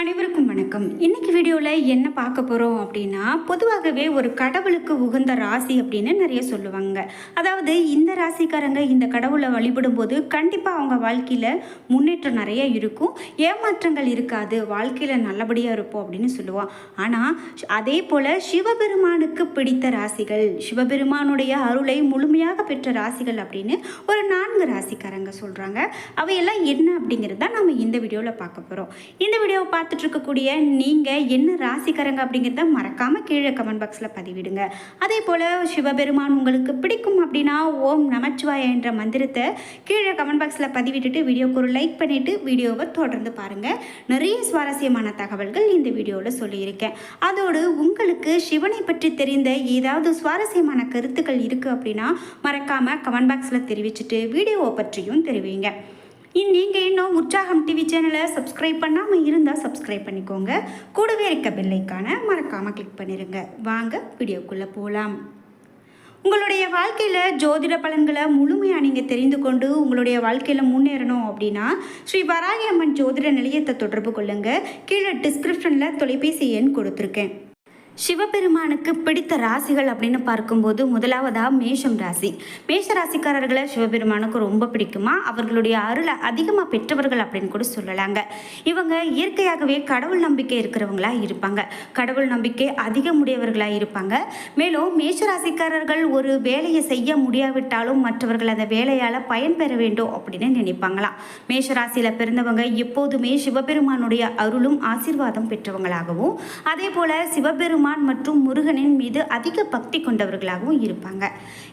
அனைவருக்கும் வணக்கம். இன்னைக்கு வீடியோவில் என்ன பார்க்க போகிறோம் அப்படின்னா பொதுவாகவே ஒரு கடவுளுக்கு உகந்த ராசி அப்படின்னு நிறைய சொல்லுவாங்க. அதாவது இந்த ராசிக்காரங்க இந்த கடவுளை வழிபடும் போது கண்டிப்பாக அவங்க வாழ்க்கையில் முன்னேற்றம் நிறைய இருக்கும். ஏமாற்றங்கள் இருக்காது. வாழ்க்கையில் நல்லபடியாக இருப்போம் அப்படின்னு சொல்லுவோம் ஆனால் அதே போல் சிவபெருமானுக்கு பிடித்த ராசிகள் சிவபெருமானுடைய அருளை முழுமையாக பெற்ற ராசிகள் அப்படின்னு ஒரு நான்கு ராசிக்காரங்க சொல்கிறாங்க அவையெல்லாம் என்ன அப்படிங்கிறது தான் நம்ம இந்த வீடியோவில் பார்க்க போகிறோம் இந்த வீடியோவை பார்த்து பார்த்துட்டு இருக்கக்கூடிய நீங்கள் என்ன ராசிக்காரங்க அப்படிங்கிறத மறக்காமல் கீழே கமெண்ட் பாக்ஸில் பதிவிடுங்க. அதே போல் சிவபெருமான் உங்களுக்கு பிடிக்கும் அப்படின்னா ஓம் நமச்சிவாய என்ற மந்திரத்தை கீழே கமெண்ட் பாக்ஸில் பதிவிட்டுட்டு வீடியோக்கு ஒரு லைக் பண்ணிவிட்டு வீடியோவை தொடர்ந்து பாருங்கள் நிறைய சுவாரஸ்யமான தகவல்கள் இந்த வீடியோவில் சொல்லியிருக்கேன். அதோடு உங்களுக்கு சிவனை பற்றி தெரிந்த ஏதாவது சுவாரஸ்யமான கருத்துக்கள் இருக்குது அப்படின்னா மறக்காமல் கமெண்ட் பாக்ஸில் தெரிவிச்சுட்டு வீடியோவை பற்றியும் தெரிவிங்க. நீங்கள் இன்னும் உற்சாகம் டிவி சேனலை சப்ஸ்கிரைப் பண்ணாமல் இருந்தால் சப்ஸ்கிரைப் பண்ணிக்கோங்க. கூடவே இருக்க பெல்லைக்கான மறக்காமல் கிளிக் பண்ணிடுங்க வாங்க வீடியோக்குள்ளே போகலாம் உங்களுடைய வாழ்க்கையில் ஜோதிட பலன்களை முழுமையாக நீங்கள் தெரிந்து கொண்டு உங்களுடைய வாழ்க்கையில் முன்னேறணும் அப்படின்னா ஸ்ரீ வராகி அம்மன் ஜோதிட நிலையத்தை தொடர்பு கொள்ளுங்கள் கீழே டிஸ்கிரிப்ஷனில் தொலைபேசி எண் கொடுத்துருக்கேன். சிவபெருமானுக்கு பிடித்த ராசிகள் அப்படின்னு பார்க்கும்போது முதலாவதாக மேஷம் ராசி. மேஷ ராசிக்காரர்களை சிவபெருமானுக்கு ரொம்ப பிடிக்குமா? அவர்களுடைய அருளை அதிகமாக பெற்றவர்கள் அப்படின்னு கூட சொல்லலாங்க. இவங்க இயற்கையாகவே கடவுள் நம்பிக்கை இருக்கிறவங்களா இருப்பாங்க. கடவுள் நம்பிக்கை அதிகமுடையவர்களாக இருப்பாங்க. மேலும் மேஷ ராசிக்காரர்கள் ஒரு வேலையை செய்ய முடியாவிட்டாலும் மற்றவர்கள் அந்த வேலையால் பயன்பெற வேண்டும் அப்படின்னு நினைப்பாங்களாம். மேஷ ராசியில் பிறந்தவங்க எப்போதுமே சிவபெருமானுடைய அருளும் ஆசீர்வாதம் பெற்றவங்களாகவும் அதே போல சிவபெருமான் மற்றும் முருகனின் மீது அதிக பக்தி கொண்டவர்களாகவும் இருப்பாங்க.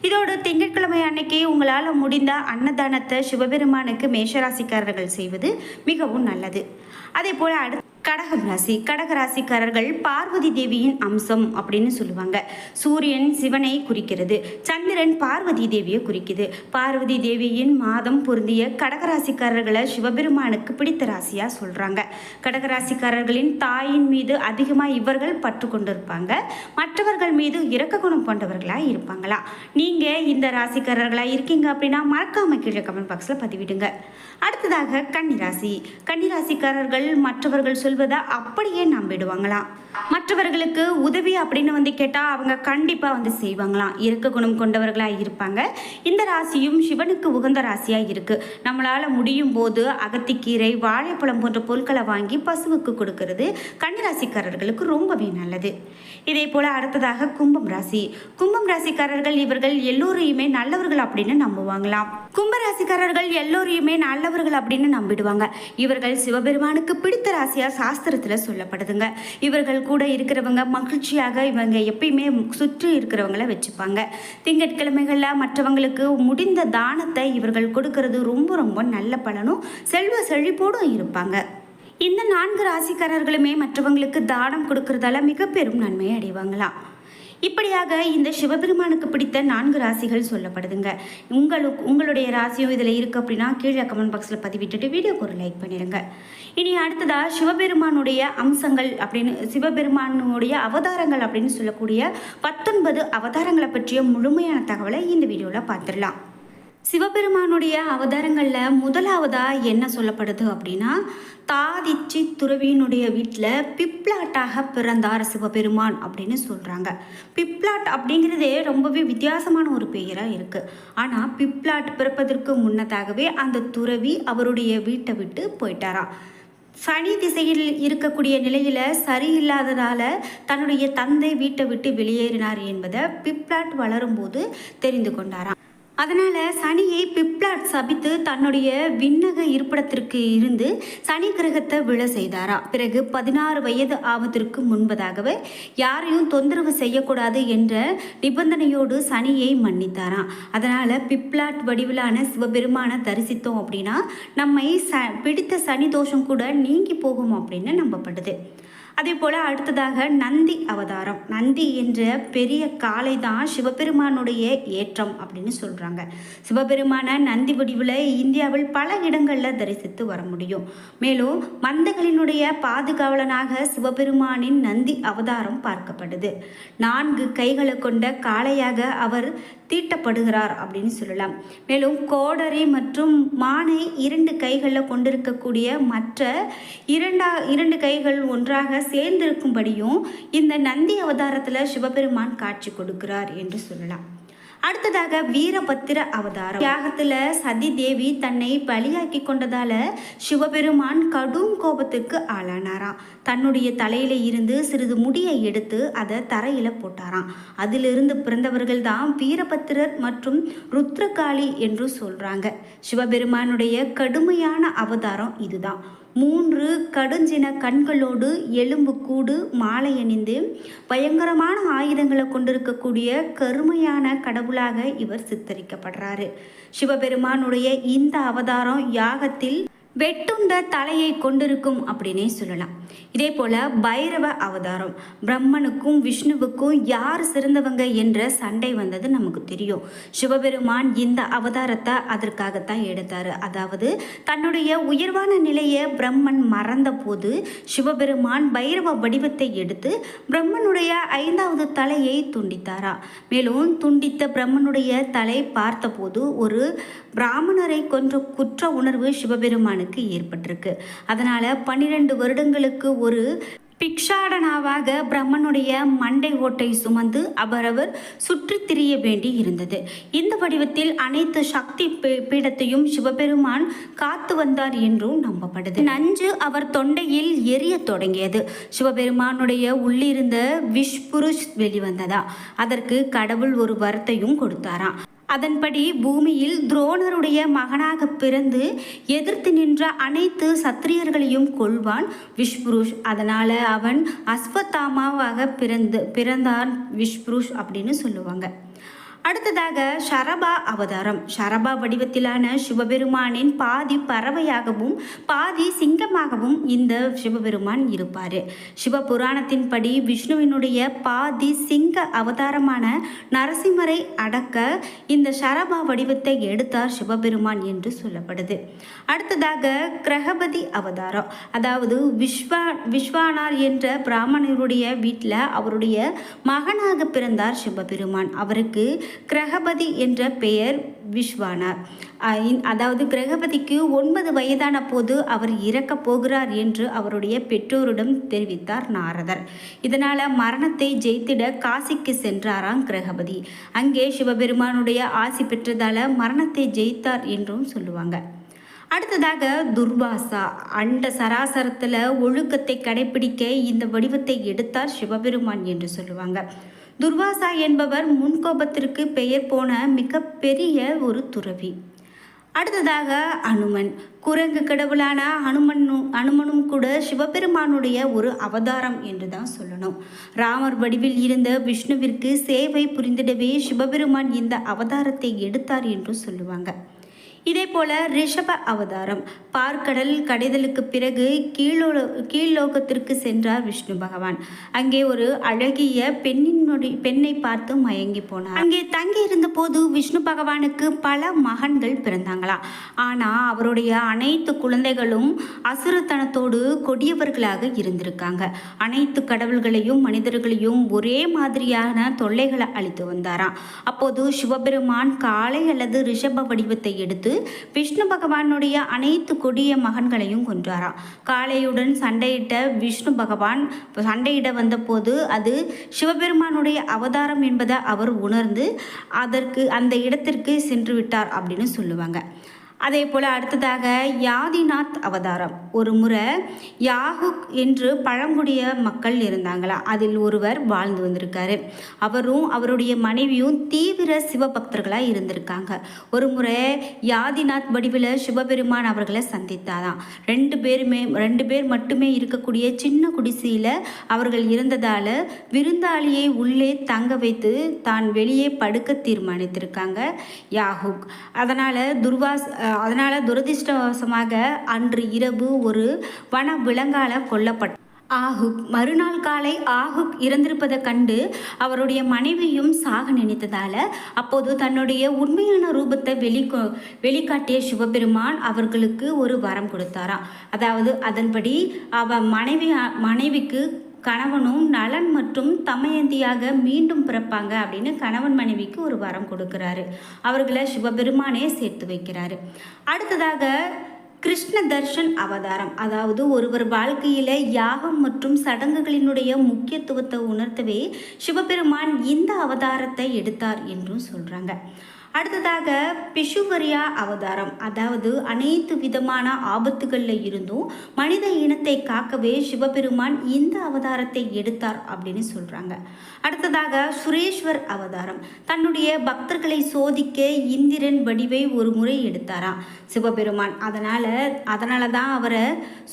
இதோடு திங்கட்கிழமை அன்னைக்கு உங்களால் முடிந்த அன்னதானத்தை சிவபெருமானுக்கு மேஷராசிக்காரர்கள் செய்வது மிகவும் நல்லது. அதே போல அடுத்து கடகம் ராசி கடக ராசிக்காரர்கள் பார்வதி தேவியின் அம்சம் அப்படின்னு சொல்லுவாங்க. சூரியன் சிவனை குறிக்கிறது. சந்திரன் பார்வதி தேவியை குறிக்குது. பார்வதி தேவியின் மாதம் பொருந்திய கடகராசிக்காரர்களை சிவபெருமானுக்கு பிடித்த ராசியாக சொல்கிறாங்க கடகராசிக்காரர்களின் தாயின் மீது அதிகமாக இவர்கள் பற்று கொண்டிருப்பாங்க. மற்றவர்கள் மீது இரக்க குணம் கொண்டவர்களாக இருப்பாங்களா? நீங்கள் இந்த ராசிக்காரர்களாக இருக்கீங்க அப்படின்னா மறக்காம கீழே கமெண்ட் பாக்ஸில் பதிவிடுங்க. அடுத்ததாக கன்னிராசி. கன்னிராசிக்காரர்கள் மற்றவர்கள் சொல்வதை அப்படியே நம்பிடுவாங்களாம். மற்றவர்களுக்கு உதவி அப்படின்னு வந்து கேட்டால் அவங்க கண்டிப்பாக வந்து செய்வாங்களாம். இருக்க குணம் கொண்டவர்களாக இருப்பாங்க. இந்த ராசியும் சிவனுக்கு உகந்த ராசியாக இருக்குது நம்மளால் முடியும் போது அகத்திக்கீரை வாழைப்பழம் போன்ற பொருட்களை வாங்கி பசுவுக்கு கொடுக்கறது கன்னிராசிக்காரர்களுக்கு ரொம்பவே நல்லது. இதே போல் அடுத்ததாக கும்பம் ராசி. கும்பம் ராசிக்காரர்கள் இவர்கள் எல்லோரையுமே நல்லவர்கள் அப்படின்னு நம்புவாங்களாம். கும்ப ராசிக்காரர்கள் எல்லோரையுமே நல்லவர்கள் அப்படின்னு நம்பிடுவாங்க. இவர்கள் சிவபெருமானுக்கு பிடித்த ராசியா சாஸ்திரத்துல சொல்லப்படுதுங்க. இவர்கள் கூட இருக்கிறவங்க மகிழ்ச்சியாக இவங்க எப்பயுமே சுற்றி இருக்கிறவங்கள வச்சுப்பாங்க. திங்கட்கிழமைகள்ல மற்றவங்களுக்கு முடிந்த தானத்தை இவர்கள் கொடுக்கறது ரொம்ப ரொம்ப நல்ல பலனும் செல்வ செழிப்போடும் இருப்பாங்க. இந்த நான்கு ராசிக்காரர்களுமே மற்றவங்களுக்கு தானம் கொடுக்கறதால மிக பெரும் நன்மையை அடைவாங்களாம் இப்படியாக இந்த சிவபெருமானுக்கு பிடித்த நான்கு ராசிகள் சொல்லப்படுதுங்க. உங்களுக்கு உங்களுடைய ராசியும் இதில் இருக்குது அப்படின்னா கீழே கமெண்ட் பாக்ஸில் பதிவிட்டுட்டு வீடியோக்கு ஒரு லைக் பண்ணிடுங்க இனி அடுத்ததாக சிவபெருமானுடைய அம்சங்கள் அப்படின்னு சிவபெருமானுடைய அவதாரங்கள் அப்படின்னு சொல்லக்கூடிய பத்தொன்பது அவதாரங்களை பற்றிய முழுமையான தகவலை இந்த வீடியோவில் பார்த்துடலாம். சிவபெருமானுடைய அவதாரங்களில் முதலாவதாக என்ன சொல்லப்படுது அப்படின்னா தாதிச்சி துறவியினுடைய வீட்டில் பிப்ளாட்டாக பிறந்தார் சிவபெருமான் அப்படின்னு சொல்கிறாங்க பிப்ளாட் அப்படிங்கிறதே ரொம்பவே வித்தியாசமான ஒரு பெயராக இருக்குது ஆனால் பிப்ளாட் பிறப்பதற்கு முன்னதாகவே அந்த துறவி அவருடைய வீட்டை விட்டு போயிட்டாராம். சனி திசையில் இருக்கக்கூடிய நிலையில் சரியில்லாததால் தன்னுடைய தந்தை வீட்டை விட்டு வெளியேறினார் என்பதை பிப்ளாட் வளரும்போது தெரிந்து கொண்டாராம். அதனால் சனியை பிப்ளாட் சபித்து தன்னுடைய விண்ணக இருப்பிடத்திற்கு இருந்து சனி கிரகத்தை விழ செய்தாரா. பிறகு பதினாறு வயது ஆவதற்கு முன்பதாகவே யாரையும் தொந்தரவு செய்யக்கூடாது என்ற நிபந்தனையோடு சனியை மன்னித்தாராம் அதனால் பிப்ளாட் வடிவிலான சிவபெருமானை தரிசித்தோம் அப்படின்னா நம்மை ச பிடித்த சனி தோஷம் கூட நீங்கி போகும் அப்படின்னு நம்பப்படுது. அதே போல் அடுத்ததாக நந்தி அவதாரம். நந்தி என்ற பெரிய காளை தான் சிவபெருமானுடைய ஏற்றம் அப்படின்னு சொல்கிறாங்க சிவபெருமான நந்தி வடிவில் இந்தியாவில் பல இடங்களில் தரிசித்து வர முடியும். மேலும் மந்தகளினுடைய பாதுகாவலனாக சிவபெருமானின் நந்தி அவதாரம் பார்க்கப்படுது. நான்கு கைகளை கொண்ட காளையாக அவர் தீட்டப்படுகிறார் அப்படின்னு சொல்லலாம். மேலும் கோடரி மற்றும் மானை இரண்டு கைகளில் கொண்டிருக்கக்கூடிய மற்ற இரண்டா இரண்டு கைகள் ஒன்றாக சேர்ந்திருக்கும்படியும் இந்த நந்தி அவதாரத்தில் சிவபெருமான் காட்சி கொடுக்கிறார் என்று சொல்லலாம். அடுத்ததாக வீரபத்திர அவதாரம். தியாகத்தில் சதி தேவி தன்னை பலியாக்கி கொண்டதால சிவபெருமான் கடும் கோபத்துக்கு ஆளானாராம். தன்னுடைய தலையில இருந்து சிறிது முடியை எடுத்து அதை தரையில போட்டாராம். அதிலிருந்து பிறந்தவர்கள் தான் வீரபத்திரர் மற்றும் ருத்ரகாளி என்று சொல்றாங்க. சிவபெருமானுடைய கடுமையான அவதாரம் இதுதான். மூன்று கடுஞ்சின கண்களோடு எலும்பு கூடு மாலை அணிந்து பயங்கரமான ஆயுதங்களை கொண்டிருக்கக்கூடிய கருமையான கடவுளாக இவர் சித்தரிக்கப்படுறாரு. சிவபெருமானுடைய இந்த அவதாரம் யாகத்தில் வெட்டுந்த தலையை கொண்டிருக்கும் அப்படின்னே சொல்லலாம். இதே போல பைரவ அவதாரம். பிரம்மனுக்கும் விஷ்ணுவுக்கும் யார் சிறந்தவங்க என்ற சண்டை வந்தது நமக்கு தெரியும். சிவபெருமான் இந்த அவதாரத்தை அதற்காகத்தான் எடுத்தாரு. அதாவது தன்னுடைய உயர்வான நிலையை பிரம்மன் மறந்த போது சிவபெருமான் பைரவ வடிவத்தை எடுத்து பிரம்மனுடைய ஐந்தாவது தலையை துண்டித்தாரா. மேலும் துண்டித்த பிரம்மனுடைய தலை பார்த்தபோது ஒரு பிராமணரை கொன்ற குற்ற உணர்வு சிவபெருமானுக்கு ஏற்பட்டிருக்கு. அதனால பன்னிரண்டு வருடங்களுக்கு ஒரு பிக்ஷாடனாவாக பிரம்மனுடைய மண்டை ஓட்டை சுமந்து அவரவர் சுற்றி திரிய வேண்டி இருந்தது. இந்த வடிவத்தில் அனைத்து சக்தி பீ- பீடத்தையும் சிவபெருமான் காத்து வந்தார் என்றும் நம்பப்படுது. நஞ்சு அவர் தொண்டையில் எரியத் தொடங்கியது. சிவபெருமானுடைய உள்ளிருந்த விஷ்புருஷ் வெளிவந்ததா. அதற்கு கடவுள் ஒரு வரத்தையும் கொடுத்தாராம். அதன்படி பூமியில் துரோணருடைய மகனாக பிறந்து எதிர்த்து நின்ற அனைத்து சத்திரியர்களையும் கொள்வான் விஷ்புருஷ். அதனால் அவன் அஸ்வத்தாமாவாக பிறந்து பிறந்தான் விஷ்புருஷ் அப்படின்னு சொல்லுவாங்க. அடுத்ததாக ஷரபா அவதாரம். ஷரபா வடிவத்திலான சிவபெருமானின் பாதி பறவையாகவும் பாதி சிங்கமாகவும் இந்த சிவபெருமான் இருப்பார். சிவபுராணத்தின்படி விஷ்ணுவினுடைய பாதி சிங்க அவதாரமான நரசிம்மரை அடக்க இந்த ஷரபா வடிவத்தை எடுத்தார் சிவபெருமான் என்று சொல்லப்படுது. அடுத்ததாக கிரகபதி அவதாரம். அதாவது விஸ்வா விஸ்வானார் என்ற பிராமணருடைய வீட்டில் அவருடைய மகனாக பிறந்தார் சிவபெருமான். அவருக்கு கிரகபதி என்ற பெயர் விஸ்வானார் அஹ் அதாவது கிரகபதிக்கு ஒன்பது வயதான போது அவர் இறக்கப் போகிறார் என்று அவருடைய பெற்றோரிடம் தெரிவித்தார் நாரதர். இதனால மரணத்தை ஜெயித்திட காசிக்கு சென்றாராம் கிரகபதி. அங்கே சிவபெருமானுடைய ஆசி பெற்றதால மரணத்தை ஜெயித்தார் என்றும் சொல்லுவாங்க. அடுத்ததாக துர்வாசா. அண்ட சராசரத்தில் ஒழுக்கத்தை கடைபிடிக்க இந்த வடிவத்தை எடுத்தார் சிவபெருமான் என்று சொல்லுவாங்க. துர்வாசா என்பவர் முன்கோபத்திற்கு பெயர் போன மிகப்பெரிய ஒரு துறவி. அடுத்ததாக அனுமன். குரங்கு கடவுளான அனுமனும் அனுமனும் கூட சிவபெருமானுடைய ஒரு அவதாரம் என்று தான் சொல்லணும். ராமர் வடிவில் இருந்த விஷ்ணுவிற்கு சேவை புரிந்திடவே சிவபெருமான் இந்த அவதாரத்தை எடுத்தார் என்று சொல்லுவாங்க. இதே போல ரிஷப அவதாரம். பார்க்கடல் கடைதலுக்கு பிறகு கீழோ கீழ்லோகத்திற்கு சென்றார் விஷ்ணு பகவான். அங்கே ஒரு அழகிய பெண்ணினுடைய பெண்ணை பார்த்து மயங்கி போனார். அங்கே தங்கி இருந்த போது விஷ்ணு பகவானுக்கு பல மகன்கள் பிறந்தாங்களாம் ஆனால் அவருடைய அனைத்து குழந்தைகளும் அசுரத்தனத்தோடு கொடியவர்களாக இருந்திருக்காங்க. அனைத்து கடவுள்களையும் மனிதர்களையும் ஒரே மாதிரியான தொல்லைகளை அளித்து வந்தாராம். அப்போது சிவபெருமான் காளை அல்லது ரிஷப வடிவத்தை எடுத்து விஷ்ணு பகவானுடைய அனைத்து கொடிய மகன்களையும் கொன்றாராம் காளையுடன் சண்டையிட்ட விஷ்ணு பகவான் சண்டையிட வந்தபோது அது சிவபெருமானுடைய அவதாரம் என்பதை அவர் உணர்ந்து அதற்கு அந்த இடத்திற்கு சென்று விட்டார் அப்படின்னு சொல்லுவாங்க. அதே போல் அடுத்ததாக யாதிநாத் அவதாரம். ஒரு முறை யாகு என்று பழங்குடிய மக்கள் இருந்தாங்களா அதில் ஒருவர் வாழ்ந்து வந்திருக்காரு. அவரும் அவருடைய மனைவியும் தீவிர சிவபக்தர்களாக இருந்திருக்காங்க. ஒரு முறை யாதிநாத் வடிவில் சிவபெருமான் அவர்களை சந்தித்தாதான் ரெண்டு பேருமே ரெண்டு பேர் மட்டுமே இருக்கக்கூடிய சின்ன குடிசையில் அவர்கள் இருந்ததால் விருந்தாளியை உள்ளே தங்க வைத்து தான் வெளியே படுக்க தீர்மானித்திருக்காங்க யாகுக். அதனால் துர்வாஸ் அதனால் துரதிர்ஷ்டவசமாக அன்று இரவு ஒரு வன விலங்கால கொல்லப்பட்ட ஆகுக் மறுநாள் காலை ஆகுக் இறந்திருப்பதை கண்டு அவருடைய மனைவியும் சாக நினைத்ததால் அப்போது தன்னுடைய உண்மையான ரூபத்தை வெளி வெளிக்காட்டிய சிவபெருமான் அவர்களுக்கு ஒரு வரம் கொடுத்தாராம். அதாவது அதன்படி அவ மனைவி மனைவிக்கு கணவனும் நலன் மற்றும் தமயந்தியாக மீண்டும் பிறப்பாங்க அப்படின்னு கணவன் மனைவிக்கு ஒரு வரம் கொடுக்குறாரு. அவர்களை சிவபெருமானே சேர்த்து வைக்கிறாரு. அடுத்ததாக கிருஷ்ண தர்ஷன் அவதாரம். அதாவது ஒருவர் வாழ்க்கையில் யாகம் மற்றும் சடங்குகளினுடைய முக்கியத்துவத்தை உணர்த்தவே சிவபெருமான் இந்த அவதாரத்தை எடுத்தார் என்றும் சொல்கிறாங்க அடுத்ததாக பிஷுவரியா அவதாரம். அதாவது அனைத்து விதமான ஆபத்துகளில் இருந்தும் மனித இனத்தை காக்கவே சிவபெருமான் இந்த அவதாரத்தை எடுத்தார் அப்படின்னு சொல்கிறாங்க அடுத்ததாக சுரேஸ்வர் அவதாரம். தன்னுடைய பக்தர்களை சோதிக்க இந்திரன் வடிவை ஒரு முறை எடுத்தாராம் சிவபெருமான். அதனால் அதனால தான் அவரை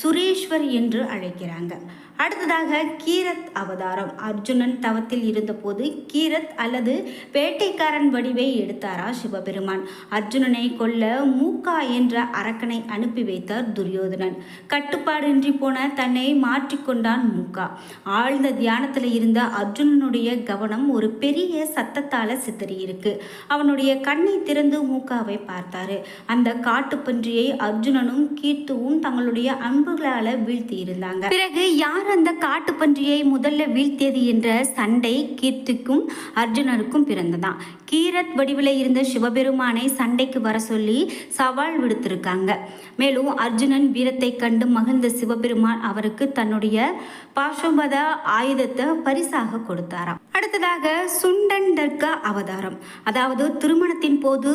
சுரேஸ்வர் என்று அழைக்கிறாங்க. அடுத்ததாக கீரத் அவதாரம். அர்ஜுனன் தவத்தில் இருந்தபோது கீரத் அல்லது வேட்டைக்காரன் வடிவை எடுத்தாரா சிவபெருமான். அர்ஜுனனை கொல்ல மூக்கா என்ற அரக்கனை அனுப்பி வைத்தார் துரியோதனன். கட்டுப்பாடின்றி போன தன்னை மாற்றிக்கொண்டான் மூக்கா. ஆழ்ந்த தியானத்தில் இருந்த அர்ஜுனனுடைய கவனம் ஒரு பெரிய சத்தத்தால சித்தறி இருக்கு அவனுடைய கண்ணை திறந்து மூக்காவை பார்த்தாரு. அந்த காட்டுப்பன்றியை அர்ஜுனனும் கீர்த்துவும் தங்களுடைய அன்புகளால வீழ்த்தி இருந்தாங்க. பிறகு யார் அந்த காட்டுப்பன்றியை முதல்ல வீழ்த்தியது என்ற சண்டை கீர்த்திக்கும் அர்ஜுனருக்கும் பிறந்ததாம். கீரத் வடிவில் இருந்த சிவபெருமானை சண்டைக்கு வர சொல்லி சவால் விடுத்திருக்காங்க. மேலும் அர்ஜுனன் வீரத்தை கண்டு மகிழ்ந்த சிவபெருமான் அவருக்கு தன்னுடைய பாஷம்பத ஆயுதத்தை பரிசாக கொடுத்தாராம். அடுத்ததாக சுண்டன் தர்க்க அவதாரம். அதாவது திருமணத்தின் போது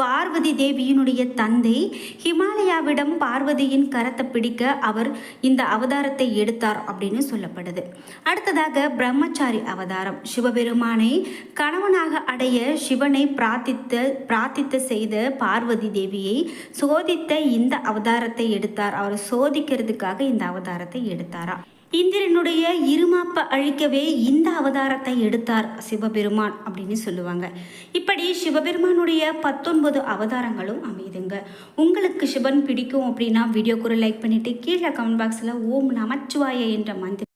பார்வதி தேவியினுடைய தந்தை ஹிமாலயாவிடம் பார்வதியின் கரத்தை பிடிக்க அவர் இந்த அவதாரத்தை எடுத்தார் அப்படின்னு சொல்லப்படுது. அடுத்ததாக பிரம்மச்சாரி அவதாரம். சிவபெருமானை கணவனாக அடைய சிவனை பிரார்த்தித்த பிரார்த்தித்த செய்த பார்வதி தேவியை சோதித்த இந்த அவதாரத்தை எடுத்தார். அவர் சோதிக்கிறதுக்காக இந்த அவதாரத்தை எடுத்தாரா? இந்திரனுடைய இருமாப்பை அழிக்கவே இந்த அவதாரத்தை எடுத்தார் சிவபெருமான் அப்படின்னு சொல்லுவாங்க. இப்படி சிவபெருமானுடைய பத்தொன்பது அவதாரங்களும் அமைதுங்க. உங்களுக்கு சிவன் பிடிக்கும் அப்படின்னா வீடியோ ஒரு லைக் பண்ணிவிட்டு கீழே கமெண்ட் பாக்ஸில் ஓம் நமச்சிவாய என்ற மந்திரம்